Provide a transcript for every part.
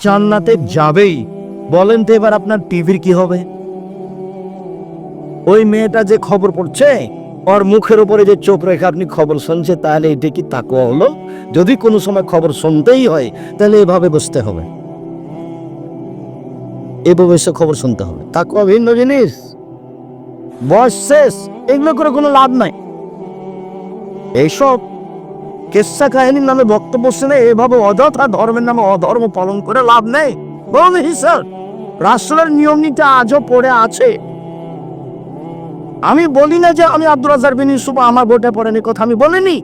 জান্নাতে যাবেই। বলেন তো এবার আপনার টিভির কি হবে? ওই মেয়েটা যে খবর পড়ছে, ওর মুখের উপরে যে চোখ রেখে আপনি খবর শুনছে তাহলে এটা কি তাকুয়া হলো? যদি কোনো সময় খবর শুনতেই হয়, তাহলে এভাবে বসতে হবে। এভাবে এসে খবর শুনতে হবে। তাকুয়া ভিন্ন জিনিস। বয়স শেষ, এগুলো করে কোনো লাভ নাই। এইসব কেসা কাহিনীর নামে বক্তব্য শুনে এভাবে অযথা ধর্মের নামে অধর্ম পালন করে লাভ নেই। বলুন স্যার রাষ্ট্রের নিয়ম নীতি আজও পড়ে আছে। আমি বলি না যে আমি আব্দুল রাজার বিন ইউসুফ আমার ভোটে পড়েনি, কথা আমি বলিনি।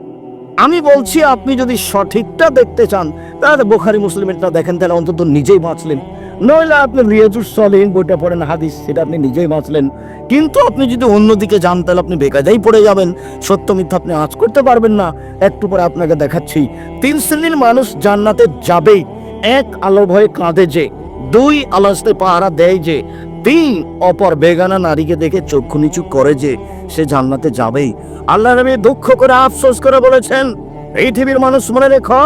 আমি বলছি আপনি যদি সঠিকটা দেখতে চান, তাহলে বোখারি মুসলিমেরটা দেখেন, তাহলে অন্তত নিজেই বাঁচলেন। নইলে আপনি রিয়াজুর সলিন বইটা পড়েন, হাদিস, সেটা আপনি নিজেই বাঁচলেন। কিন্তু আপনি যদি অন্যদিকে যান, তাহলে আপনি বেকাজাই পড়ে যাবেন। সত্য মিথ্যা আপনি আজ করতে পারবেন না। একটু পরে আপনাকে দেখাচ্ছি। তিন শ্রেণির মানুষ জান্নাতে যাবেই। এক আলো ভয়ে কাঁদে যে, দুই আলাস্তে পাহারা দেয় যে, তিন অপর বেগানা নারীকে দেখে চক্ষু নিচু করে যে, সে জান্নাতে যাবেই। আল্লাহ নবী দুঃখ করে আফসোস করে বলেছেন এই পৃথিবীর মানুষ মনে রেখো,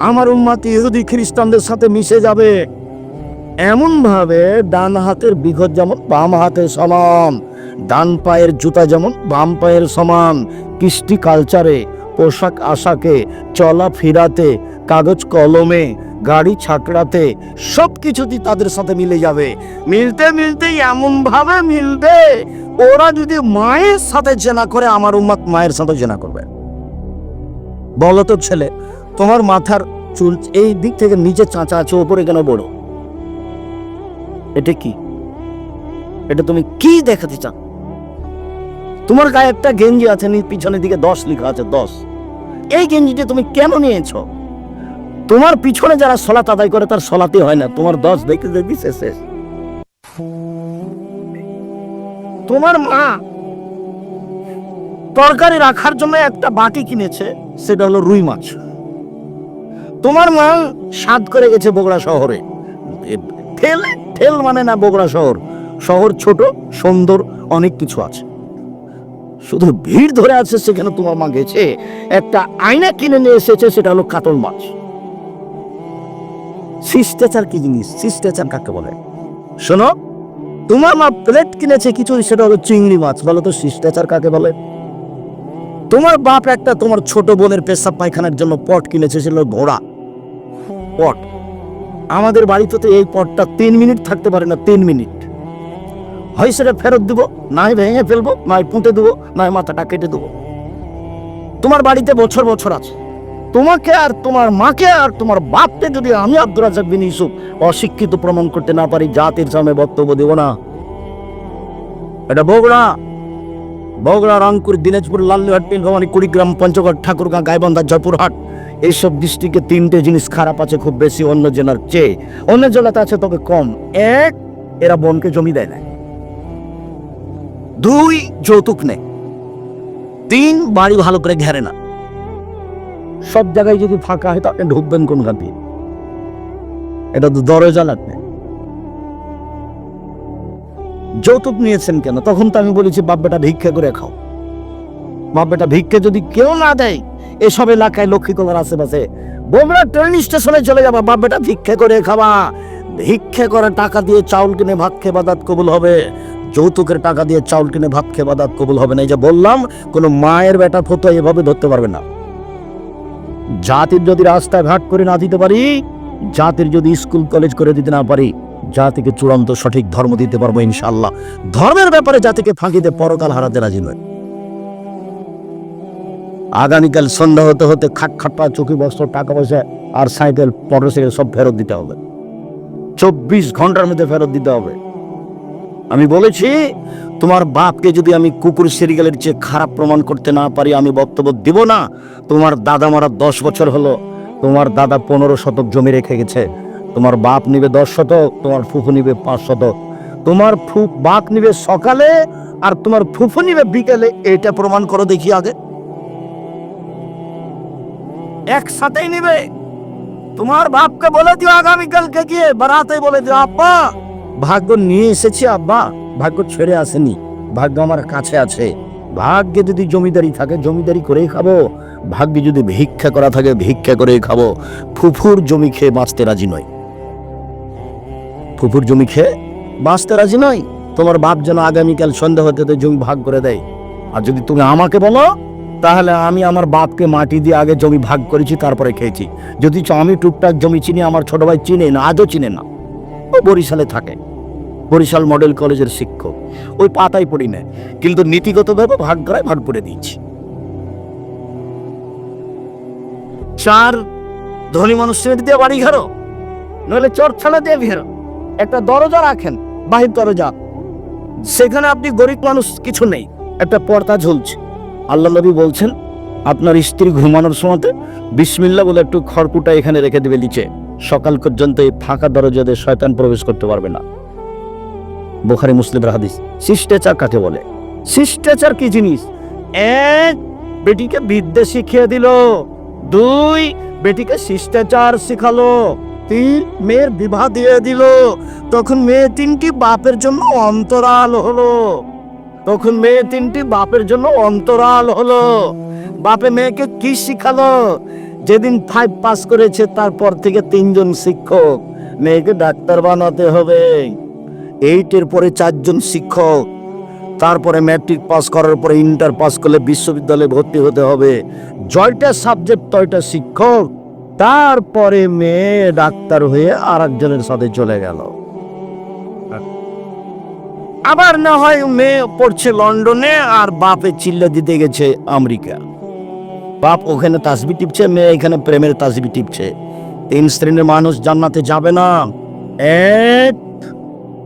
আমার উম্মাতি ইহুদি খ্রিস্টানদের সাথে মিশে যাবে। এমন ভাবে ডান হাতের বিঘত যেমন বাম হাতের সমান, ডান পায়ের জুতা যেমন বাম পায়ের সমান, কৃষ্টি কালচারে, পোশাক আশাকে, চলা ফিরাতে, কাগজ কলমে, গাড়ি ছাকড়াতে সব কিছুতেই তাদের সাথে মিলে যাবে। মিলতে মিলতে এমন ভাবে মিলবে, ওরা যদি মায়ের সাথে জেনা করে, আমার উম্মাত মায়ের সাথে জেনা করবে। বলো তো ছেলে, তোমার মাথার চুল এই দিক থেকে নিচে চাঁচা আছে, ওপরে কেন বড়? এটা কি? এটা তুমি কি দেখাতে চাও? তোমার গায়ে একটা গেঞ্জি আছে নি পিছনের দিকে দশ লেখা আছে, দশ। এই গেঞ্জিটা তুমি কেন নিয়েছো? তোমার পিছনে যারা সলাত আদায় করে, তার সলাতে হয় না। তোমার দশ দেখতে দেখবি, শেষ শেষ। তোমার মা তরকারি রাখার জন্য একটা বাটি কিনেছে, সেটা হলো রুই মাছ। তোমার মা স্বাদ করে গেছে বগুড়া শহরে। এ- ঠেল মানে না বগুড়া শহর? শহর ছোট, সুন্দর, অনেক কিছু আছে। শুধু ভিড় ধরে আছে সেখানে তোমার মা গেছে। একটা আয়না কিনে নিয়ে এসেছে, সেটা হলো কাতল মাছ। শিষ্টাচার কি জিনিস? শিষ্টাচার কাকে বলে? শোনো, তোমার মা প্লেট কিনেছে কিছু সেটা হলো চিংড়ি মাছ। বলো তো শিষ্টাচার কাকে বলে? তোমার বাপ একটা তোমার ছোট বোনের পেশাব পায়খানার জন্য পট কিনেছে, সেটা হলো ঘোড়া। পট। আমাদের বাড়িতে তো এই পটটা তিন মিনিট থাকতে পারে না, তিন মিনিট। হয় সেটা ফেরত দেবো নয় ভেঙে ফেলব নয় পুঁতে দেবো নয় মাথাটা কেটে দেবো। তোমার বাড়িতে বছর বছর আছে। তোমাকে আর তোমার মাকে আর তোমার বাপকে যদি আমি আব্দুল রাজাক বিন ইউসুফ অশিক্ষিত প্রমাণ করতে না পারি, জাতির সামনে বক্তব্য দেব না। এটা বগুড়া। বগুড়া, রংপুর, দিনাজপুর লাল্লুহাট নীলফামারী কুড়িগ্রাম, পঞ্চগড়, ঠাকুরগাঁ, গাইবান্ধা, জয়পুরহাট। এইসব ডিস্ট্রিক্টে তিনটে জিনিস খারাপ আছে, খুব বেশি অন্য জেলার চেয়ে। অন্য জেলাতে আছে তবে কম। এক, এরা বনকে জমি দেয় না। দুই, যৌতুক নেই তিন, বাড়ি ভালো করে ঘেরে না। সব জায়গায় যদি ফাঁকা হয়, তাহলে ঢুকবেন কোন ঘাটি এটা তো দরজা লাগবে। যৌতুক নিয়েছেন কেন? তখন তো আমি বলেছি বাপ বেটা ভিক্ষা করে খাও। বাপ বেটা ভিক্ষা যদি কেউ না দেয় এসব এলাকায় লক্ষ্মীতলার আশেপাশে। বোমরা ট্রেন স্টেশনে চলে যাবা, বাপ বেটা ভিক্ষে করে খাবা। ভিক্ষে করে টাকা দিয়ে চাউল কিনে ভাত খেয়ে বাদাত কবুল হবে। যৌতুকের টাকা দিয়ে চাউল কিনে ভাত খেয়ে বাদাত কবুল হবে না। এই যে বললাম, কোনো মায়ের বেটা ফতো এভাবে ধরতে পারবে না। জাতির যদি রাস্তায় ঘাট করে না দিতে পারি, জাতির যদি স্কুল, কলেজ করে দিতে না পারি, জাতিকে চূড়ান্ত সঠিক ধর্ম দিতে পারব ইনশাল্লাহ ধর্মের ব্যাপারে জাতিকে ফাঁকিতে পরকাল হারাতে রাজি নয়। আগামীকাল সন্ধ্যা হতে হতে খাট খাটপা চকি বস্ত্র টাকা পয়সা আর সাইকেল মোটরসাইকেল সব ফেরত দিতে হবে। চব্বিশ ঘণ্টার মধ্যে ফেরত দিতে হবে। আমি বলেছি, তোমার বাপকে যদি আমি কুকুর সিরিয়ালের চেয়ে খারাপ প্রমাণ করতে না পারি, আমি বক্তব্য দিব না। তোমার দাদা মারা দশ বছর হলো। তোমার দাদা পনেরো শতক জমি রেখে গেছে। তোমার বাপ নিবে দশ শতক, তোমার ফুফু নিবে পাঁচ শতক। তোমার বাপ নিবে সকালে আর তোমার ফুফু নিবে বিকেলে। এটা প্রমাণ করো দেখি আগে। একসাথেই নিবে। তোমার বাপকে বলে দিও আগামীকালকে গিয়ে, বারাতে বলে দিও, আব্বা। ভাগ্য নিয়ে এসেছি, আব্বা। ভাগ্য ছেড়ে আসেনি। ভাগ্য আমার কাছে আছে। ভাগ্যে যদি জমিদারি থাকে, জমিদারি করেই খাব। ভাগ্যে যদি ভিক্ষা করা থাকে, ভিক্ষা করেই খাব। ফুফুর জমি খেয়ে বাঁচতে রাজি নয়। ফুফুর জমি খেয়ে বাঁচতে রাজি নয়? তোমার বাপ যেন আগামীকাল সন্ধ্যা হতে হতে জমি ভাগ করে দেয়। আর যদি তুমি আমাকে বলো তাহলে আমি আমার বাপকে মাটি দিয়ে আগে জমি ভাগ করেছি, তারপরে খেয়েছি। যদি আমি টুকটাক জমি চিনি, আমার ছোট ভাই চিনে না আজও চিনে না। ও বরিশালে থাকে। বরিশাল মডেল কলেজের শিক্ষক। ওই পাতায় পড়ি না, কিন্তু নীতিগতভাবে ভাগ করায় ভাগ করে দিয়েছি। চার, ধনী মানুষ সিমেন্ট দিয়ে বাড়ি ঘেরো। নইলে চর ছাড়া দিয়ে ঘেরো। একটা দরজা রাখেন, বাহির দরজা। সেখানে আপনি গরিব মানুষ কিছু নেই। একটা পর্দা ঝুলছে। আল্লাহ নবী বলছেন, আপনার স্ত্রী ঘুমানোর সময়তে বিসমিল্লা বলে একটু খড়কুটা এখানে রেখে দেবে নিচে। সকাল পর্যন্ত এই ফাঁকা দরজা দিয়ে শয়তান প্রবেশ করতে পারবে না। বোখারি মুসলিম হাদিস। শিষ্টাচার কাকে বলে? শিষ্টাচার কি জিনিস? এক, বেটিকে বিদ্যে শিখিয়ে দিল। দুই, বেটিকে শিষ্টাচার শিখালো। তিন, মেয়ের বিবাহ দিয়ে দিল। তখন মেয়ে তিনটি বাপের জন্য অন্তরাল হলো। তখন মেয়ে তিনটি বাপের জন্য অন্তরাল হলো। বাপে মেয়েকে কি শিখালো? যেদিন ফাইভ পাস করেছে, তারপর থেকে তিনজন শিক্ষক। মেয়েকে ডাক্তার বানাতে হবে। এইটের পরে চারজন শিক্ষক। তারপরে ম্যাট্রিক পাস করার পরে ইন্টার পাস করলে বিশ্ববিদ্যালয়ে ভর্তি হতে হবে। জয়টা সাবজেক্ট তয়টা শিক্ষক। তারপরে মেয়ে ডাক্তার হয়ে আর সাথে চলে গেল। আবার না হয় মেয়ে পড়ছে লন্ডনে আর বাপে চিল্লা দিতে গেছে আমেরিকা। বাপ ওখানে তাসবি টিপছে, মেয়ে এখানে প্রেমের তাসবি টিপছে। তিন শ্রেণির মানুষ জান্নাতে যাবে না। এক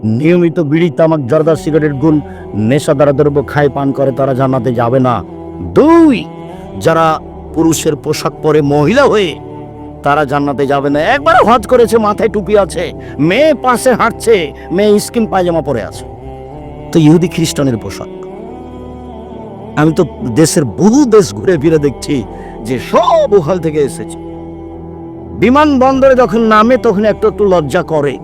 নিয়মিত বিড়ি, তামাক, জর্দা, সিগারেট, গুণ, নেশা দ্বারা দ্রব্য খায়, পান করে, তারা জান্নাতে যাবে না। দুই, যারা পুরুষের পোশাক পরে মহিলা হয়ে তারা জান্নাতে যাবে না। একবার হজ করেছে, মাথায় টুপি আছে। মেয়ে পাশে হাঁটছে, মেয়ে স্কিন পায়জামা পরে আছে। তো ইহুদি খ্রিস্টানের পোশাক। আমি তো দেশের বহু দেশ ঘুরে ফিরে দেখছি যে সব ওখান থেকে এসেছে। বিমানবন্দরে যখন নামে তখন একটু একটু লজ্জা করে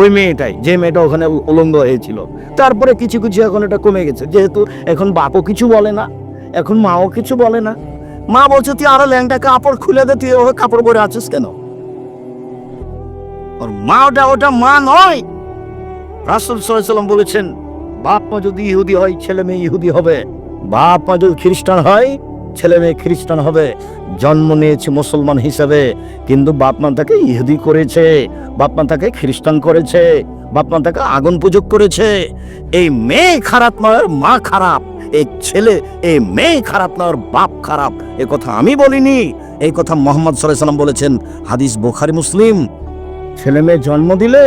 ওই মেয়েটাই, যে মেয়েটা ওখানে উলঙ্গ হয়েছিল। তারপরে কিছু কিছু এখন এটা কমে গেছে। যেহেতু এখন বাপও কিছু বলে না, এখন মাও কিছু বলে না। মা বলছে, তুই আরও ল্যাংটা কাপড় খুলে দে, তুই ওভাবে কাপড় পরে আছিস কেন? ওর মা ওটা ওটা মা নয়। রাসুল সাল্লাম বলেছেন বাপ মা যদি ইহুদি হয়, ছেলে মেয়ে ইহুদি হবে। বাপ মা যদি খ্রিস্টান হয়, ছেলে মেয়ে খ্রিস্টান হবে। জন্ম নিয়েছে মুসলমান হিসাবে, কিন্তু বাপ মা তাকে ইহুদি করেছে বাপ মা তাকে খ্রিস্টান করেছে বাপ মা তাকে আগুন পুজো করেছে। এই মেয়ে খারাপ নয় মা খারাপ। এই ছেলে, এই মেয়ে খারাপ না ওর বাপ খারাপ। এ কথা আমি বলিনি। এই কথা মোহাম্মদ সাল্লাম বলেছেন। হাদিস বোখারি, মুসলিম। ছেলে মেয়ে জন্ম দিলে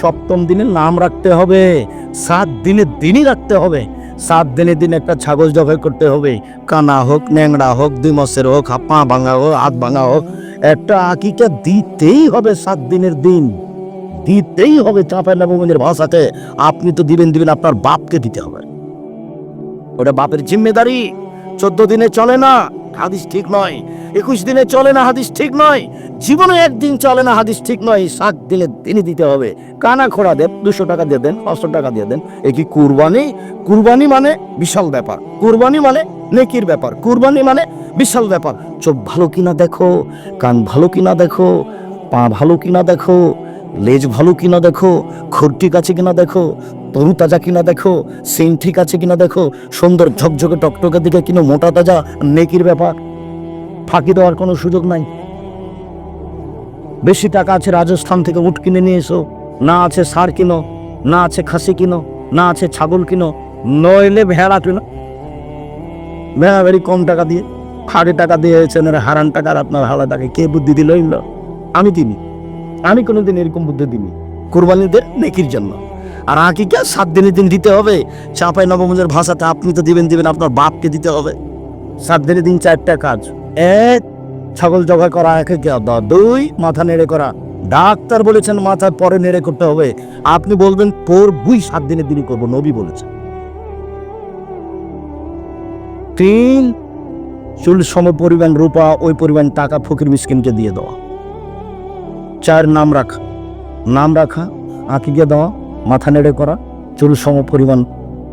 সপ্তম দিনে নাম রাখতে হবে, সাত দিনে দিনই রাখতে হবে। সাত দিনে দিন একটা ছাগল জবাই করতে হবে, কানা হোক, ন্যাংড়া হোক, দুই মাসের হোক পা ভাঙা হোক, হাত ভাঙা হোক, একটা আকিকা দিতেই হবে সাত দিনের দিন। দিতেই হবে চাঁপাই নবগঞ্জের ভাষাতে, আপনি তো দিবেন দিবেন আপনার বাপকে দিতে হবে। ওটা বাপের জিম্মেদারি, চোদ্দ দিনে চলে না হাদিস ঠিক নয়। একুশ দিনে চলে না হাদিস ঠিক নয়। জীবনে একদিন চলে না হাদিস ঠিক নয়। সাত দিনে দিনই দিতে হবে। কানা খোড়া দেন, দুশো টাকা দিয়ে দেন, পাঁচশো টাকা দিয়ে দেন। এ কি কুরবানি? কুরবানি মানে বিশাল ব্যাপার। কুরবানি মানে নেকির ব্যাপার। কুরবানি মানে বিশাল ব্যাপার। চোখ ভালো কিনা দেখো, কান ভালো কিনা দেখো, পা ভালো কিনা দেখো লেজ ভালো কিনা দেখো খোর ঠিক আছে কিনা দেখো তরু তাজা কিনা দেখো সিং ঠিক আছে কিনা দেখো, সুন্দর ঝকঝকে টকটকে দিকে কিনো মোটা তাজা নেকির ব্যাপার। ফাঁকি দেওয়ার কোনো সুযোগ নাই। বেশি টাকা আছে রাজস্থান থেকে উট কিনে নিয়ে এসো। না আছে সার কিনো, না আছে খাসি কিনো, না আছে ছাগল কিনো, নইলে ভেড়া কিনো। ভেড়া ভেড়ি কম টাকা দিয়ে খাড়ি টাকা দিয়েছেন আর হারান টাকার আপনার হালা টাকা কে বুদ্ধি দিল আমি দিনি আমি কোনোদিন এরকম বুদ্ধি দিনি কোরবানি দেন নেকির জন্য। আর আকিকা সাত দিনের দিন দিতে হবে। চাপাই নবমঞ্জের ভাষাতে আপনি তো দিবেন দিবেন, আপনার বাপকে দিতে হবে। সাত দিনের দিন চারটা কাজ। এক, ছাগল জগা করা, একে দাও দুই, মাথা নেড়ে করা। ডাক্তার বলেছেন মাথার পরে নেড়ে করতে হবে। আপনি বলবেন, তোর বুই সাত দিনের দিনই করব নবী বলেছেন। তিন, চুল সম পরিমাণ রূপা, ওই পরিমাণ টাকা ফকির মিসকিনকে দিয়ে দেওয়া। চার নাম রাখা। নাম রাখা আঁকিকে দেওয়া, মাথা নেড়ে করা, চুল সম পরিমাণ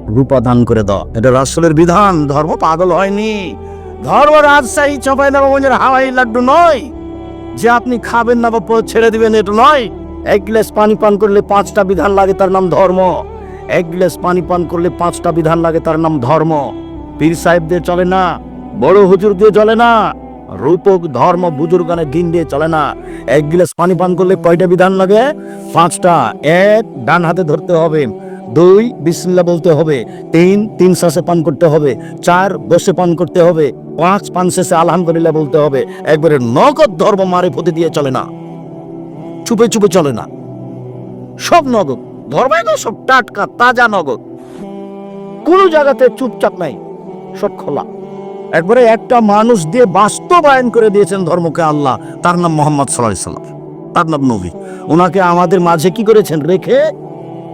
রূপা দান করে দেওয়া। এটা রাসূলের বিধান, ধর্ম পাগল হয়নি। ধর্ম রাজশাহী চপাই নবগঞ্জের হাওয়াই লাড্ডু নয়। যে আপনি খাবেন না বা ছেড়ে দিবেন, এটা নয়। এক গ্লাস পানি পান করলে পাঁচটা বিধান লাগে, তার নাম ধর্ম। এক গ্লাস পানি পান করলে পাঁচটা বিধান লাগে, তার নাম ধর্ম। পীর সাহেব দিয়ে চলে না, বড় হুজুর দিয়ে চলে না। রূপক ধর্ম বুজুর্গানের দিন দিয়ে চলে না। এক গ্লাস পানি পান করলে কয়টা বিধান লাগে? পাঁচটা। এক, ডান হাতে ধরতে হবে। দুই বিসমিল্লা বলতে হবে। তিন তিন শ্বাসে পান করতে হবে। চার বসে পান করতে হবে। পাঁচ, পান শেষে আলহামদুলিল্লাহ বলতে হবে। একবারে নগদ ধর্ম মারে ফতে দিয়ে চলে না। চুপে চুপে চলে না। সব নগদ। ধর্ম সব টাটকা, তাজা নগদ। কোনো জায়গাতে চুপচাপ নাই। সব খোলা। একবারে একটা মানুষ দিয়ে বাস্তবায়ন করে দিয়েছেন ধর্মকে আল্লাহ। তার নাম মোহাম্মদ সাল্লাহ সাল্লাম। তার নাম নবী। ওনাকে আমাদের মাঝে কি করেছেন? রেখে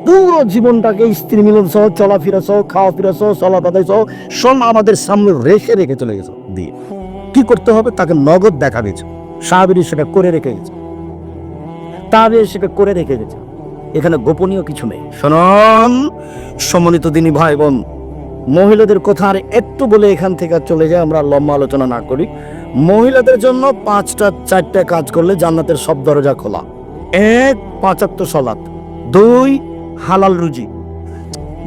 পুরো জীবনটাকে স্ত্রী মিলন সহ, চলাফেরা সহ খাওয়া ফেরা সহ চলাপাতাই সহ, সব আমাদের সামনে রেখে রেখে চলে গেছে। দিয়ে কি করতে হবে? তাকে নগদ দেখা গেছে সাহাবিরি সেটা করে রেখে গেছে। তাদের সেটা করে রেখে গেছে। এখানে গোপনীয় কিছু নেই। শোনন, সম্মানিত দিনী ভাই বোন মহিলাদের কথা আর একটু বলে এখান থেকে চলে যায় আমরা লম্বা আলোচনা না করি। মহিলাদের জন্য পাঁচটা, চারটা কাজ করলে জান্নাতের সব দরজা খোলা। এক, পাঁচাত্তর সলাত। দুই, হালাল রুজি।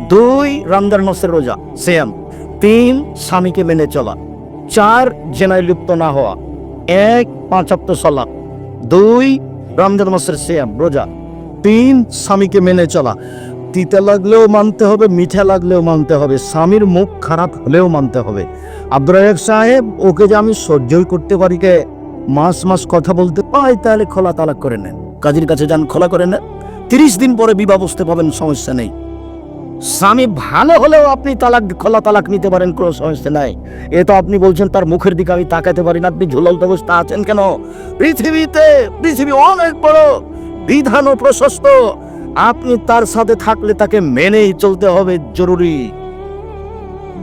দুই, রমজান মাসের রোজা সেম তিন, স্বামীকে মেনে চলা। চার, জেনায় লিপ্ত না হওয়া। এক, পাঁচাত্তর সলাত। দুই, রমজান মাসের সেম রোজা। তিন, স্বামীকে মেনে চলা। তিতা লাগলেও মানতে হবে, মিঠা লাগলেও মানতে হবে, স্বামীর মুখ খারাপ হলেও মানতে হবে। আব্দুল রাজাক সাহেব, ওকে যে আমি সহ্যই করতে পারি কে, মাস মাস কথা বলতে পাই, তাহলে খোলা তালাক করে নেন। কাজীর কাছে যান, খোলা করে নেন। তিরিশ দিন পরে বিবাহ বসতে পাবেন, সমস্যা নেই। স্বামী ভালো হলেও আপনি তালাক, খোলা তালাক নিতে পারেন, কোনো সমস্যা নাই। এ তো আপনি বলছেন, তার মুখের দিকে আমি তাকাতে পারি না, আপনি ঝুলন্ত অবস্থা আছেন কেন? পৃথিবীতে, পৃথিবী অনেক বড়, বিধান ও প্রশস্ত। আপনি তার সাথে থাকলে তাকে মেনেই চলতে হবে জরুরি।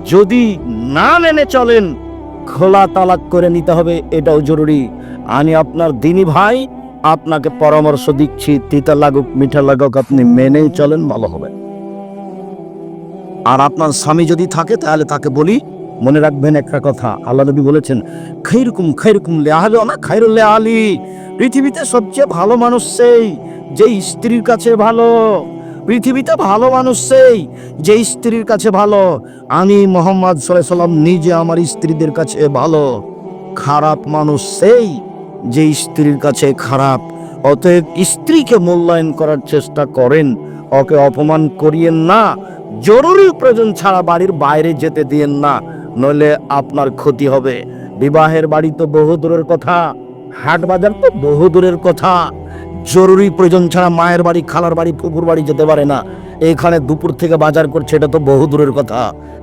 যদি না মেনে চলেন, খোলা তালাক করে নিতে হবে, এটাও জরুরি। আমি আপনার দিনী ভাই, আপনাকে পরামর্শ দিচ্ছি, তিতা লাগুক, মিঠা লাগুক, আপনি মেনেই চলেন, ভালো হবে। আর আপনার স্বামী যদি থাকে, তাহলে তাকে বলি, মনে রাখবেন একটা কথা, আল্লাহ নবী বলেছেন, খৈরকুম খৈরকুম লেহালো না খাইরুল আলী পৃথিবীতে সবচেয়ে ভালো মানুষ সেই। যে স্ত্রীর কাছে ভালো, পৃথিবীতে ভালো মানুষ সেই যে স্ত্রীর কাছে ভালো, আমি মোহাম্মদ সাল্লাম নিজে আমার স্ত্রীদের কাছে ভালো, খারাপ মানুষ সেই যে স্ত্রীর কাছে খারাপ। অতএব স্ত্রীকে মূল্যায়ন করার চেষ্টা করেন, ওকে অপমান করিয়েন না, জরুরি প্রয়োজন ছাড়া বাড়ির বাইরে যেতে দিয়েন না, নইলে আপনার ক্ষতি হবে। বিবাহের বাড়ি তো বহু দূরের কথা, হাট বাজার তো বহু দূরের কথা। জরুরি প্রয়োজন ছাড়া মায়ের বাড়ি, খালার বাড়ি, পুকুর বাড়ি যেতে পারে না। এখানে দুপুর থেকে বাজার করছে, এটা তো বহু দূরের কথা।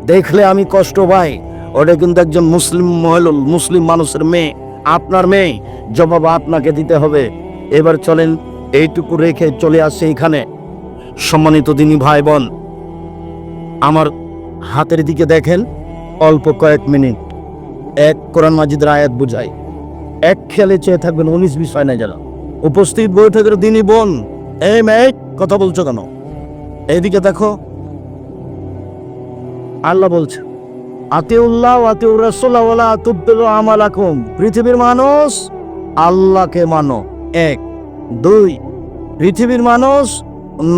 দেখলে আমি কষ্ট পাই। ওটা কিন্তু একজন মুসলিম মহিলা মুসলিম মানুষের মেয়ে, আপনার মেয়ে। জবাব আপনাকে দিতে হবে। এবার চলেন, এইটুকু রেখে চলে আসছে এখানে। সম্মানিত দিনী ভাই বোন আমার হাতের দিকে দেখেন, অল্প কয়েক মিনিট। এক কোরআন মাজিদের আয়াত বুঝাই। এক খেয়ালে চেয়ে থাকবেন, উনিশ বিষয় না যারা উপস্থিত বৈঠকের দিনই বোন, এই মেয়ে, কথা বলছো কেন? এইদিকে দেখো। আল্লাহ বলছে, আতিউল্লাহ আতিউর রাসূল্লাহ আতুব্বিল আমালাকুম। পৃথিবীর মানুষ আল্লাহকে মানো, এক। দুই, পৃথিবীর মানুষ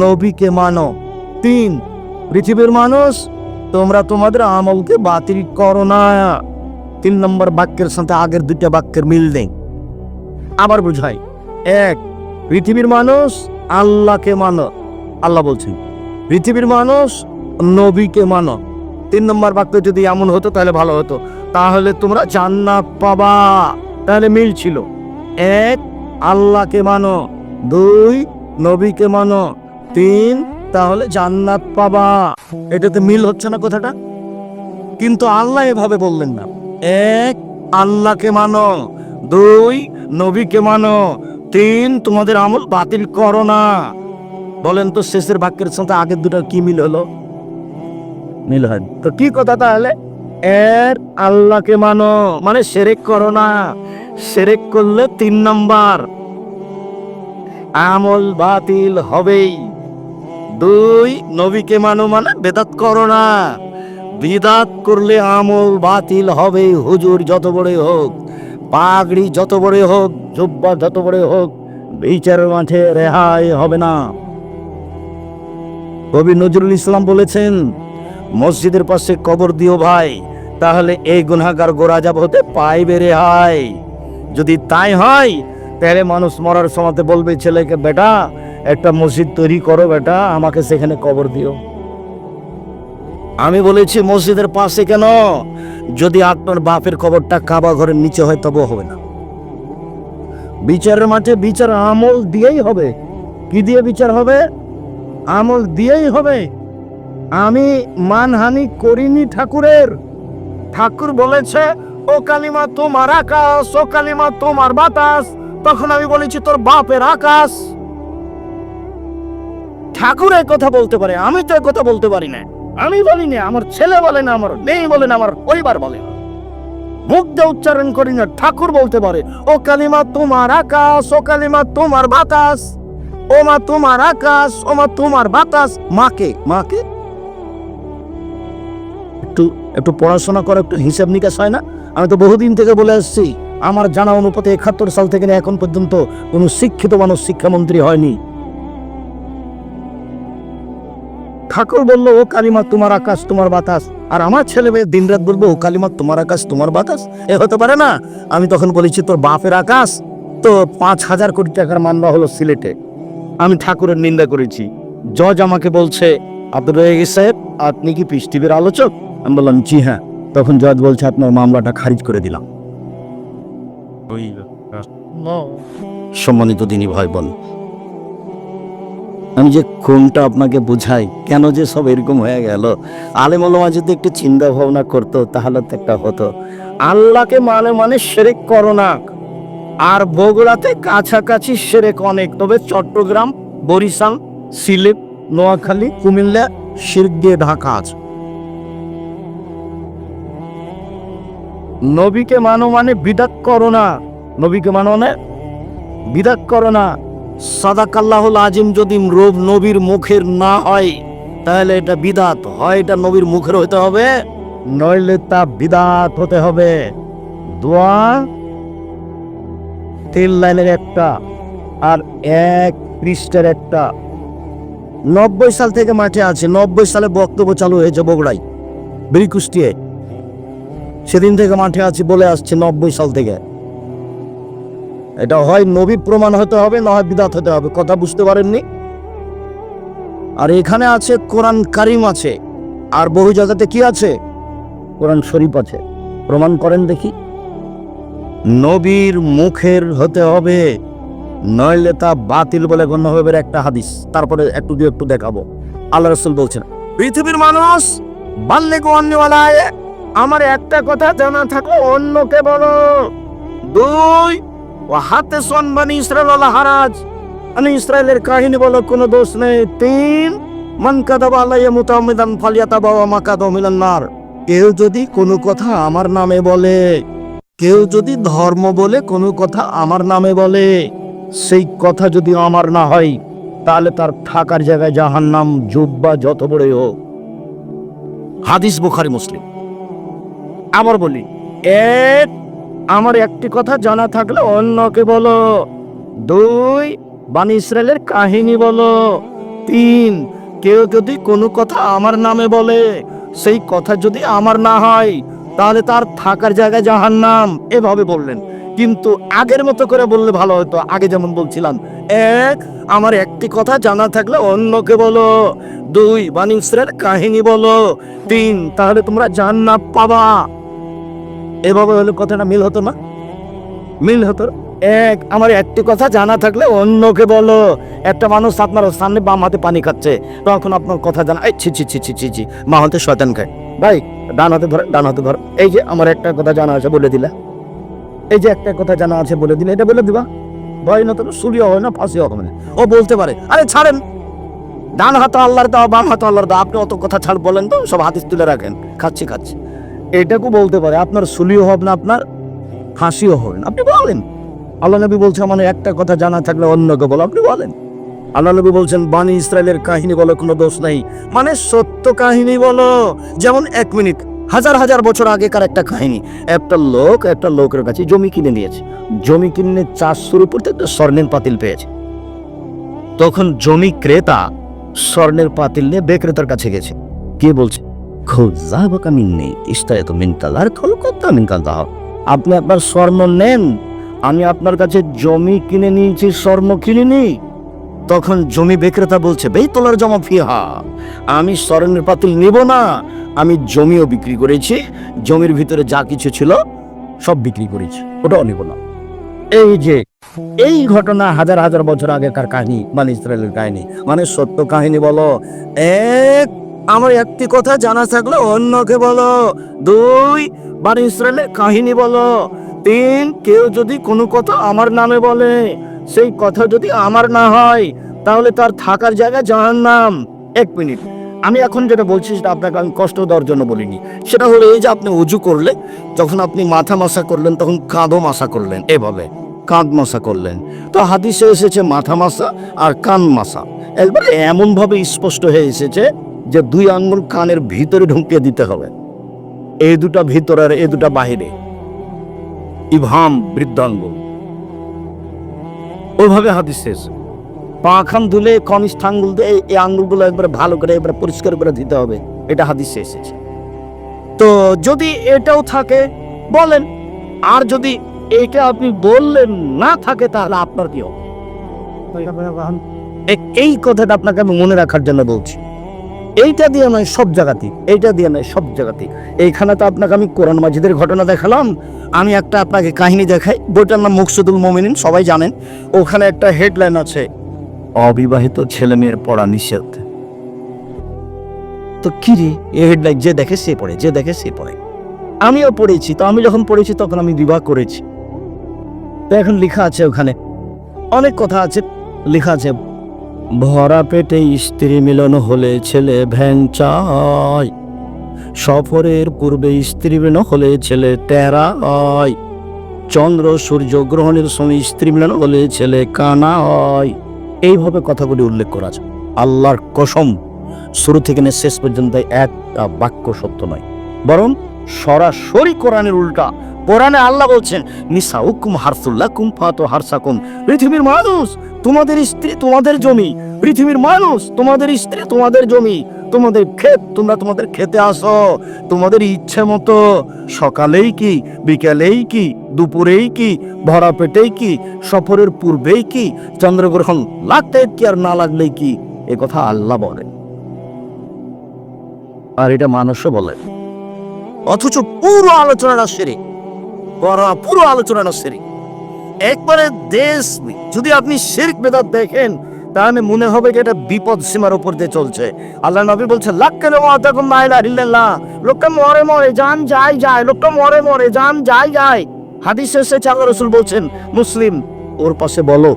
নবীকে মানো, তিন। পৃথিবীর মানুষ, তোমরা তোমাদের আমলকে বাতিল করো না। তিন নম্বর বাক্যের সাথে আগের দুইটা বাক্যের মিল নেই। আবার বুঝাই এক, পৃথিবীর মানুষ আল্লাহকে মানো। আল্লাহ বলছেন, পৃথিবীর মানুষ নবীকে মানো। তিন নম্বর বাক্য যদি এমন হতো, তাহলে ভালো হতো। তাহলে তোমরা জান্নাত পাবা। তাহলে মিল ছিল। এক, আল্লাহকে মানো। দুই, নবীকে মানো। তিন, তাহলে জান্নাত পাবা। এটাতে মিল হচ্ছে না কথাটা? কিন্তু আল্লাহ এভাবে বললেন না। এক, আল্লাহকে মানো। দুই, নবীকে মানো। তিন তোমাদের আমল বাতিল করো না। বলেন তো শেষের বাক্যের সাথে আগের দুটো কি মিল হলো? মিল হয় তো কি কথা তাহলে? এর আল্লাহকে মানো মানে সেরেক করো না। সেরেক করলে তিন নাম্বার। আমল বাতিল হবেই। দুই, নবীকে মানো মানে বেদাত করো না। বিদাত করলে আমল বাতিল হবে হুজুর যত বড় হোক। পাগড়ি যত বড় হোক, জুব্বা যত বড় হোক, বিচারের মাঠে রেহাই হবে না। কবি নজরুল ইসলাম বলেছেন, মসজিদের পাশে কবর দিও ভাই, তাহলে এই গুনাহগার গোরাজাব হতে পাইবে রেহাই। যদি তাই হয়, তাহলে মানুষ মরার সময়তে বলবে, ছেলেকে বেটা, একটা মসজিদ তৈরি করো বেটা, আমাকে সেখানে কবর দিও। আমি বলেছি মসজিদের পাশে কেন? যদি আপনার বাপের কবরটা কাবা ঘরের নিচে হয়, তবেও হবে না। বিচারের মাঠে বিচার আমল দিয়েই হবে। কি দিয়ে বিচার হবে? আমল দিয়েই হবে। আমি মানহানি করিনি ঠাকুরের। ঠাকুর বলেছে, ও কালিমা তোমার আকাশ, ও কালিমা তোমার বাতাস। তখন আমি বলেছি, তোর বাপের আকাশ। ঠাকুর কথা বলতে পারে, আমি তো কথা বলতে পারি না। আমি বলি না আমার ছেলে বলে না, আমার মেয়ে বলে না, আমার পরিবার বলে। মুখ দিয়ে উচ্চারণ করি না, ঠাকুর বলতে পারে, ও কালিমা তোমার আকাশ, ও কালিমা তোমার বাতাস, ও মা তোমার আকাশ, ও মা তোমার বাতাস। মাকে মাকে একটু একটু পড়াশোনা করে, একটু হিসাব নিকাশ হয় না? আমি তো বহুদিন থেকে বলে আসছি, আমার জানা অনুপাতে একাত্তর সাল থেকে এখন পর্যন্ত কোনো শিক্ষিত মানুষ শিক্ষামন্ত্রী হয়নি। ঠাকুর বলল ও কালিমা তোমার আকাশ তোমার বাতাস। আর আমার ছেলে মেয়ে দিনরাত বলব ও কালিমা তোমার আকাশ তোমার বাতাস? এ হতে পারে না। আমি তখন বলেছি তোর বাপের আকাশ তো পাঁচ হাজার কোটি টাকার মামলা হলো সিলেটে। আমি ঠাকুরের নিন্দা করেছি। জজ আমাকে বলছে আব্দুল রহিক সাহেব আপনি কি পিস টিভির আলোচক? আমি বললাম জি হ্যাঁ। তখন জজ বলছে আপনার মামলাটা খারিজ করে দিলাম। সম্মানিত দিনী ভাই বোন আমি যে কোনটা আপনাকে বুঝাই, কেন যে সব এরকম হয়ে গেল? আলেম ওলামা যদি একটু চিন্তা ভাবনা করতো, তাহলে তো একটা হতো। আল্লাহকে মানে মানে সেরেক করো না। আর বগুড়াতে কাছাকাছি সেরেক অনেক। তবে চট্টগ্রাম, বরিশাল, সিলেট, নোয়াখালী, কুমিল্লা শিরক দিয়ে ঢাকা আছে। নবীকে মানো মানে বিদাত করো না। নবীকে মানো মানে বিদাত করো না। সাদাকাল্লাহুল আজিম যদি রোব নবীর মুখের না হয়, তাহলে এটা বিদাত। হয় এটা নবীর মুখের হতে হবে, নইলে তা বিদাত হতে হবে। দোয়া, তিন লাইনের একটা আর এক পৃষ্ঠের একটা। নব্বই সাল থেকে মাঠে আছে, নব্বই সালে বক্তব্য চালু হয়েছে বগুড়াই বিরিকুষ্টিয়ে সেদিন থেকে মাঠে আছি বলে আসছে নব্বই সাল থেকে। এটা হয় নবী প্রমাণ হতে হবে, না হয় বিদাত হতে হবে, কথা বুঝতে পারেননি? আর এখানে আছে, কোরআন কারিম আছে, আর বহু জায়গাতে কি আছে? কোরআন শরীফ আছে, প্রমাণ করেন দেখি। নবীর মুখের হতে হবে, নইলে তা বাতিল বলে গণ্য হবে একটা হাদিস। তারপরে একটু দু একটু দেখাবো। আল্লাহ রসুল বলছেন, পৃথিবীর মানুষ বাল্যে গোয়ান্নিওয়ালায় আমার একটা কথা জানা থাকলে, অন্যকে বলো। দুই হাতে সন বানি ইসরায়েল আল্লাহ হারাজ। মানে ইসরায়েলের কাহিনী বলো কোনো দোষ নেই। তিন, মান কাদাবা আল্লাহ মুতামিদান ফালিয়াতা বাবা মাকাদা মিলান নার। কেউ যদি কোনো কথা আমার নামে বলে, কেউ যদি ধর্ম বলে কোনো কথা আমার নামে বলে, সেই কথা যদি আমার না হয়, তাহলে তার থাকার জায়গায় জাহান্নাম, জুব্বা যত বড়ই হোক। হাদিস বুখারি, মুসলিম। আবার বলি, এক আমার একটি কথা জানা থাকলে অন্যকে বলো। দুই, বানি ইসরায়েলের কাহিনী বলো। তিন, কেউ যদি কোনো কথা আমার নামে বলে, সেই কথা যদি আমার না হয়, তাহলে তার থাকার জায়গায় জাহান্নাম, এভাবে বললেন। কিন্তু আগের মতো করে বললে ভালো হতো, আগে যেমন বলছিলাম। এক, আমার একটি কথা জানা থাকলে অন্যকে বলো। দুই, বানি কাহিনী বলো। তিন, তাহলে তোমরা জান্নাত পাবা। এভাবে হলে কথাটা মিল হতো না? মিল হতো এক, আমার একটি কথা জানা থাকলে অন্যকে বলো। একটা মানুষ আপনার সামনে বাম হাতে পানি খাচ্ছে। তখন আপনার কথা জানা এই ছি ছি ছি ছি ছি ছি। মা হাতে শয়তান খায়। ভাই, ডান হাতে ধরে, ডান হাতে ধর। এই যে আমার একটা কথা জানা আছে বলে দিলা। এই যে একটা কথা জানা আছে বলে দিলে এটা বলে দিবা। ভয় না তো সুরিও হয় না, ফাঁসিও হবে না। ও বলতে পারে, আরে, ছাড়েন। ডান হাতে আল্লাহর দাও বাম হাতে আল্লাহর দাও আপনি অত কথা ছাড় বলেন তো, সব হাতিস তুলে রাখেন। খাচ্ছি খাচ্ছি। এটাকে বলতে পারে, আপনার সুলিও হবে না, আপনার হবে না। আপনি বলেন। আল্লাহ নবী বলছে মানে একটা কথা জানা থাকলে অন্যকে বলো, আপনি বলেন। আল্লাহ নবী বলছেন, বানি ইসরায়েলের কাহিনী বলো কোনো দোষ নাই। মানে সত্য কাহিনী বলো, যেমন এক মিনিট, হাজার হাজার বছর আগেকার একটা কাহিনী। একটা লোক, একটা লোকের কাছে জমি কিনে নিয়েছে। জমি কিনে চাষ শুরু করতে একটা স্বর্ণের পাতিল পেয়েছে। তখন জমি ক্রেতা স্বর্ণের পাতিল নিয়ে বিক্রেতার কাছে গেছে। কে বলছে? খোঁজাবাকা মিন্নি ইস্তায়ত মিনকালার কলকাতা মিনকাল আপনি আপনার স্বর্ণ নেন, আমি আপনার কাছে জমি কিনে নিয়েছি, স্বর্ণ কিনিনি তখন জমি বিক্রেতা বলছে বেই তোলার জমা ফিহা, আমি স্বর্ণের পাতিল নিব না, আমি জমিও বিক্রি করেছি, জমির ভিতরে যা কিছু ছিল সব বিক্রি করেছি, ওটাও নিব না। এই যে, এই ঘটনা হাজার হাজার বছর আগেকার কাহিনী মানে ইসরায়েলের কাহিনী মানে সত্য কাহিনী বলো, এক আমার একটি কথা জানা থাকলে অন্যকে বলো। দুই মানে ইসরায়েলের কাহিনী বলো। তিন, কেউ যদি কোনো কথা আমার নামে বলে, সেই কথা যদি আমার না হয়, তাহলে তার থাকার জায়গা জাহান নাম এক মিনিট, আমি এখন যেটা বলছি সেটা আপনাকে আমি কষ্ট দেওয়ার জন্য বলিনি। সেটা হলো এই যে আপনি উজু করলে, যখন আপনি মাথা মাসা করলেন, তখন কাঁধও মাসা করলেন, এভাবে কাঁধ মাসা করলেন। তো হাদিসে এসেছে মাথা মাসা আর কান মাসা। একবারে এমনভাবে স্পষ্ট হয়ে এসেছে যে দুই আঙ্গুল কানের ভিতরে ঢুকিয়ে দিতে হবে। এই দুটা ভিতরে আর এই দুটা বাহিরে। ইভাম বৃদ্ধাঙ্গ। ওইভাবে হাদিস শেষ। পা খান ধুলে কনিষ্ঠ আঙ্গুল দিয়ে এই- এই আঙ্গুলগুলো একবারে ভালো করে একবারে পরিষ্কার করে দিতে হবে। এটা হাদিসে এসেছে তো যদি এটাও থাকে বলেন আর যদি এটা আপনি বললেন না থাকে তাহলে আপনার কি হবে? এই কথাটা আপনাকে আমি মনে রাখার জন্য বলছি। এইটা দিয়ে নয় সব জায়গাতেই, এইটা দিয়ে নয় সব জায়গাতেই। এইখানে তো আপনাকে আমি কোরআন মাজিদের ঘটনা দেখালাম, আমি একটা আপনাকে কাহিনী দেখাই, বইটার নাম মুকসুদুল মোমিনিন, সবাই জানেন। ওখানে একটা হেডলাইন আছে, অবিবাহিত ছেলে মেয়ের পড়া নিষেধ। তো কি রে, এই হেডলাইন যে দেখে সে পড়ে, যে দেখে সে পড়ে। আমিও পড়েছি, তো আমি যখন পড়েছি তখন আমি বিবাহ করেছি। তো এখন লেখা আছে ওখানে, অনেক কথা আছে, লেখা আছে। ভরা পেটে স্ত্রী মিলন হলে ছেলে ভ্যান চায়। সফরের পূর্বে স্ত্রী মিলন হলে ছেলে টেরা হয় চন্দ্র সূর্য গ্রহণের সময় স্ত্রী মিলন হলে ছেলে কানা হয় এইভাবে কথাগুলি উল্লেখ করা আছে আল্লাহর কসম, শুরু থেকে নিয়ে শেষ পর্যন্ত একটা বাক্য সত্য নয়। বরং সরাসরি কোরআনের উল্টা। কোরআনে আল্লাহ বলছেন নিসা হুকুম হারসুল্লাহ কুম ফাতো হারসাকুম পৃথিবীর মানুষ তোমাদের স্ত্রী, তোমাদের জমি। পৃথিবীর মানুষ, তোমাদের স্ত্রী, তোমাদের জমি। তোমাদের ক্ষেত, তোমরা তোমাদের খেতে আসো। তোমাদের ইচ্ছে মতো সকালেই কি, বিকালেই কি, দুপুরেই কি, ভরা পেটেই কি, সফরের পূর্বেই কি, চন্দ্রগ্রহণ লাগতে কি আর না লাগলেই কি, এ কথা আল্লাহ বলে। আর এটা মানুষও বলে। অথচ পুরো আলোচনাটা সেরে পুরো আলোচনাটা সেরে একবারে দেশ যদি আপনি শিরক বেদাত দেখেন, তাহলে মনে হবে যে এটা বিপদ সীমার উপর দিয়ে চলছে। আল্লাহ নবী বলছে ইল্লাল্লাহ। লোকটা মরে মরে, যান যাই যায় লোকটা মরে মরে, যান যাই যায় হাদিস এসেছে, আল্লাহ রসুল বলছেন, মুসলিম, ওর পাশে বলো,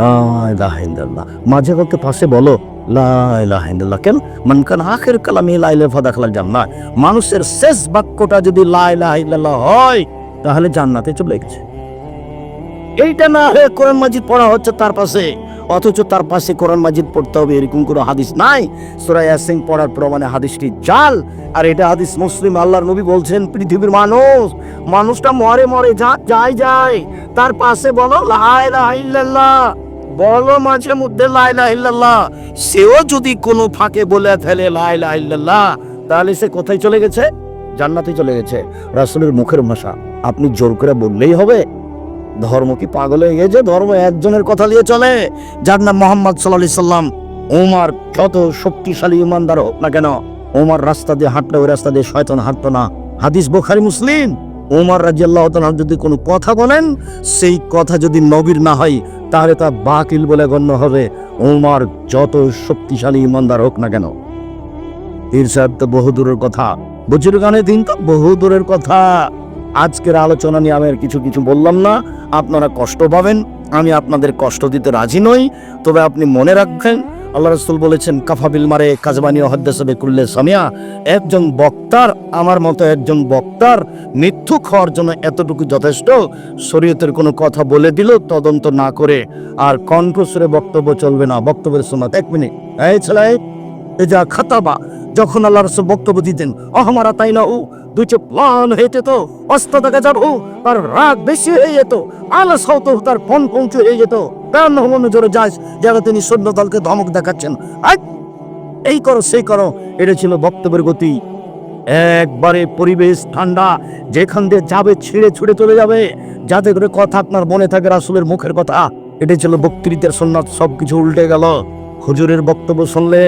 লা ইলাহা ইল্লাল্লাহ। মাঝে মধ্যে পাশে বলো, লা ইলাহা ইল্লাল্লাহ। কেন? মানকান আখের কালামে লা ইলাহা ফাদাখালাল জান্নাত মানুষের শেষ বাক্যটা যদি লা ইলাহা ইল্লাল্লাহ হয়, তাহলে জান্নাতে চলে গেছে। এইটা না হয়ে কোরআন মাজিদ পড়া হচ্ছে তার পাশে। অথচ তার পাশে কোরআন মাজিদ পড়তে হবে, এরকম কোনো হাদিস নাই। সুরাই ইয়াসিন পড়ার প্রমাণে হাদিসটি জাল। আর এটা হাদিস মুসলিম, আল্লাহর নবী বলছেন, পৃথিবীর মানুষ, মানুষটা মরে মরে যা যায় যায় তার পাশে বলো, লা ইলাহা বলো মাঝে মধ্যে, লা ইল্লাল্লাহ। সেও যদি কোনো ফাঁকে বলে ফেলে ইল্লাল্লাহ, তাহলে সে কোথায় চলে গেছে? জান্নাতে চলে গেছে। রাসুলের মুখের ভাষা, আপনি জোর করে বললেই হবে। ধর্ম কি পাগল হয়ে গেছে? ধর্ম একজনের কথা দিয়ে চলে। যার নাম মোহাম্মদ সাল্লাহ সাল্লাম। ওমার যত শক্তিশালী ইমানদার হোক না কেন ওমার রাস্তা দিয়ে হাঁটলে ওই রাস্তা দিয়ে শয়তান হাঁটতো না। হাদিস বোখারি, মুসলিম। ওমার রাজিয়াল্লাহ তাআলা যদি কোনো কথা বলেন, সেই কথা যদি নবীর না হয়, তাহলে তা বাকিল বলে গণ্য হবে। ওমার যত শক্তিশালী ইমানদার হোক না কেন। সাহেব তো বহু দূরের কথা। বুঝির গানে দিন তো বহু দূরের কথা। আজকের আলোচনা নিয়ে আমি আর কিছু কিছু বললাম না। আপনারা কষ্ট পাবেন, আমি আপনাদের কষ্ট দিতে রাজি নই। তবে আপনি মনে রাখবেন, আল্লাহ রসুল বলেছেন কাফাবিল মারে কাজবানি হদ্দেসবে কুল্লে সামিয়া। একজন বক্তার, আমার মতো একজন বক্তার মৃত্যু খাওয়ার জন্য এতটুকু যথেষ্ট? শরীয়তের কোনো কথা বলে দিল, তদন্ত না করে আর কণ্ঠস্বরে বক্তব্য চলবে না। বক্তব্যের শোনাত এক মিনিট। এই ছেলে এ যা খাতাবা, যখন আল্লাহ রসুল বক্তব্য দিতেন, অহমারা তাই না ও দুইটি প্লান হয়ে যেত অস্ত্র দেখা যাব, তার রাগ বেশি হয়ে যেত, আলাস হতো, তার ফোন পৌঁছে হয়ে যেত। তার মনে জোরে যাস যারা তিনি সৈন্য দলকে ধমক দেখাচ্ছেন। এই করো, সেই করো, এটা ছিল বক্তব্যের গতি। একবারে পরিবেশ ঠান্ডা, যেখান দিয়ে যাবে, ছিঁড়ে ছুড়ে চলে যাবে। যাতে করে কথা আপনার মনে থাকে, রাসুলের মুখের কথা। এটা ছিল বক্তৃতার সন্ন্যাস সব কিছু উল্টে গেল। হুজুরের বক্তব্য শুনলে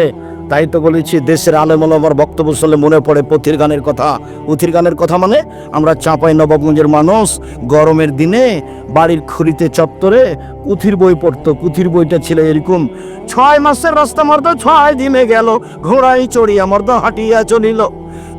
তাই তো বলেছি, দেশের আলেমল আমার বক্তব্য শুনলে মনে পড়ে পথির গানের কথা। পুঁথির গানের কথা মানে আমরা চাঁপাই নবাবগঞ্জের মানুষ, গরমের দিনে বাড়ির খুরিতে চত্বরে পুথির বই পড়তো পুথির বইটা ছিল এরকম, ছয় মাসের রাস্তা মর্দ, ছয় দিনে গেল ঘোড়াই চড়িয়া মর্দ হাঁটিয়া চলিল।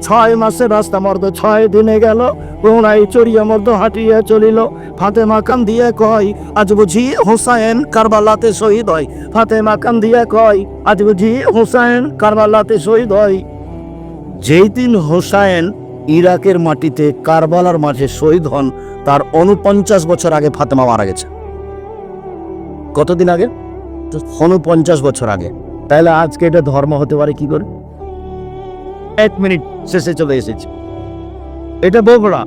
ছয় মাসে রাস্তা মর্দ, ছয় দিনে গেল। ঘোড়াই চড়িয়া মর্দ হাঁটিয়া চলিল। ফাতেমা কান দিয়ে কয়, আজ বুঝি হোসাইন কারবালাতে শহীদ হয়। ফাতেমা কান দিয়ে কয়, আজ বুঝি হোসাইন কারবালাতে শহীদ হয়। যেই দিন হোসাইন ইরাকের মাটিতে কারবালার মাঝে শহীদ হন, তার অনুপঞ্চাশ বছর আগে ফাতেমা মারা গেছে। কতদিন আগে? অনুপঞ্চাশ বছর আগে। তাহলে আজকে এটা ধর্ম হতে পারে কি করে? এক মিনিট শেষে চলে এসেছে। এটা বগুড়া।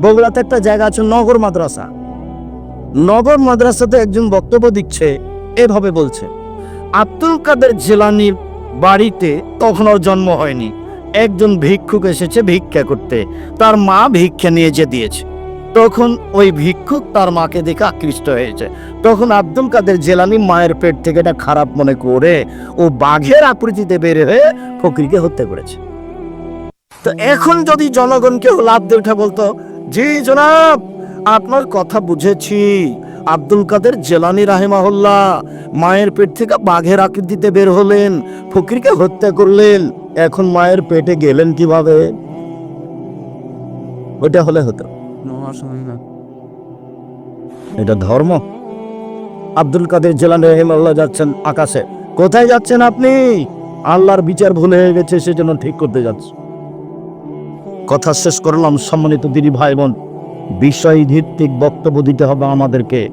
বগুড়াতে একটা জায়গা আছে, নগর মাদ্রাসা। নগর মাদ্রাসাতে একজন বক্তব্য দিচ্ছে, এভাবে বলছে, আব্দুল কাদের জেলানির বাড়িতে তখন ওর জন্ম হয়নি। একজন ভিক্ষুক এসেছে ভিক্ষা করতে। তার মা ভিক্ষা নিয়ে যে দিয়েছে। তখন ওই ভিক্ষুক তার মাকে দেখে আকৃষ্ট হয়েছে। তখন আব্দুল কাদের জেলানি মায়ের পেট থেকে এটা খারাপ মনে করে ও বাঘের আকৃতিতে বের হয়ে ফকিরকে হত্যা করেছে। তো এখন যদি জনগণ কেউ লাভ দিয়ে উঠে বলতো জি জনাব আপনার কথা বুঝেছি। আব্দুল কাদের জেলানি রাহেমাহুল্লাহ মায়ের পেট থেকে বাঘের আকৃতিতে বের হলেন ফকিরকে হত্যা করলেন। এখন মায়ের পেটে গেলেন কীভাবে? ওটা হলে হতো। এটা ধর্ম। আব্দুল কাদের জেলানি রাহিমাহুল্লাহ যাচ্ছেন আকাশে। কোথায় যাচ্ছেন আপনি? আল্লাহর বিচার ভুলে হয়ে গেছে সেজন্য ঠিক করতে যাচ্ছে। কথা শেষ করলাম, সম্মানিত দিদি ভাই বোন বিষয় ভিত্তিক বক্তব্য দিতে হবে আমাদেরকে।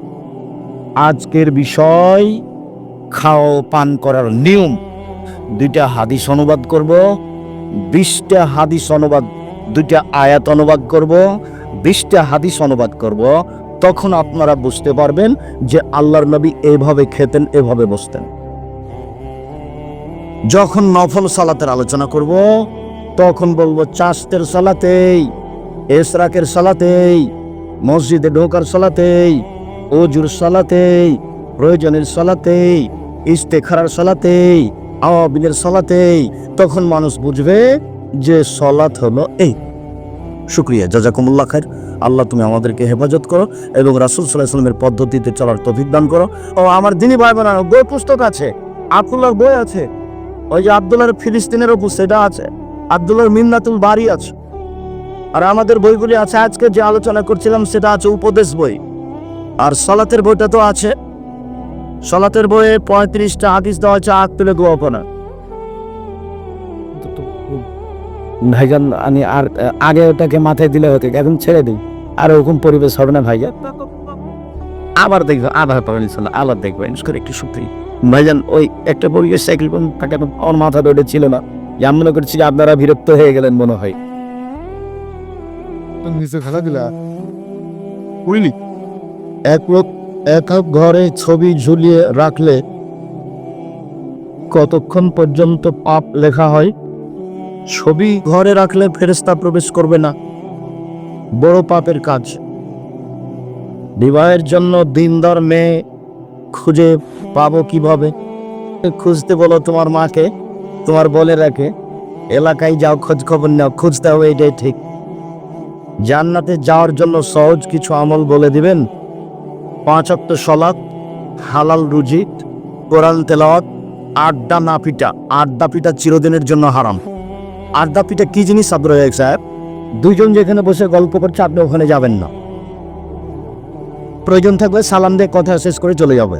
আজকের বিষয়, খাও পান করার নিয়ম। দুইটা হাদিস অনুবাদ করব, বিশটা হাদিস অনুবাদ, দুইটা আয়াত অনুবাদ করব, বিশটা হাদিস অনুবাদ করব। তখন আপনারা বুঝতে পারবেন যে আল্লাহর নবী এভাবে খেতেন, এভাবে বসতেন। যখন নফল সালাতের আলোচনা করব তখন বলব চাষতের সালাতেই, এসরাকের সালাতেই, মসজিদে ঢোকার সালাতেই অজুর সালাতেই, প্রয়োজনের সালাতেই, ইস্তেখারার সালাতেই আওয়াবিনের সালাতেই, তখন মানুষ বুঝবে যে সলাত হলো এই। শুক্রিয়া, জাজাকুমুল্লাহ খায়ের আল্লাহ, তুমি আমাদেরকে হেফাজত করো এবং রাসুল সাল্লাহ সাল্লামের পদ্ধতিতে চলার তফিক দান করো। ও, আমার দিনই ভাই বোনার বই পুস্তক আছে, আব্দুল্লাহর বই আছে, ওই যে আব্দুল্লাহর ফিলিস্তিনের ওপর সেটা আছে। আব্দুল্লাহর মিন্নাতুল বাড়ি আছে। আর আমাদের বইগুলি আছে আজকে যে আলোচনা করছিলাম সেটা আছে উপদেশ বই। আর সলাতের বইটা তো আছে। সলাতের বইয়ে পঁয়ত্রিশটা হাদিস দেওয়া আছে আগ তুলে করা ভাইজান আমি আর আগে ওটাকে মাথায় দিলে হতো এখন ছেড়ে দিই। আর ওরকম পরিবেশ হবে না ভাইজান। আবার দেখব আবার পাবেন ইনশাল্লাহ আবার দেখব একটু শুক্রি ভাইজান ওই একটা পরিবেশ সাইকেল থাকে আমার মাথা ওটা ছিল না। যে আমি মনে করছি যে আপনারা বিরক্ত হয়ে গেলেন মনে হয়। নিচে খেলা দিলা? করিনি। এক লোক এক এক ঘরে ছবি ঝুলিয়ে রাখলে কতক্ষণ পর্যন্ত পাপ লেখা হয়? ছবি ঘরে রাখলে ফেরেস্তা প্রবেশ করবে না। বড় পাপের কাজ। বিবাহের জন্য দিনদার মেয়ে খুঁজে পাবো কীভাবে? খুঁজতে বলো তোমার মাকে। তোমার বলে রাখে, এলাকায় যাও খোঁজ খবর নাও খুঁজতে হবে এটাই ঠিক। জান্নাতে যাওয়ার জন্য সহজ কিছু আমল বলে দিবেন। পাঁচ অক্ট সলাৎ, হালাল রুজি কোরআন তেলাওয়াত, আড্ডা না পিটা। আড্ডা পিটা চিরদিনের জন্য হারাম। আড্ডা পিটা কি জিনিস আব্দুল সাহেব? দুইজন যেখানে বসে গল্প করছে, আপনি ওখানে যাবেন না। প্রয়োজন থাকবে সালাম দিয়ে কথা শেষ করে চলে যাবে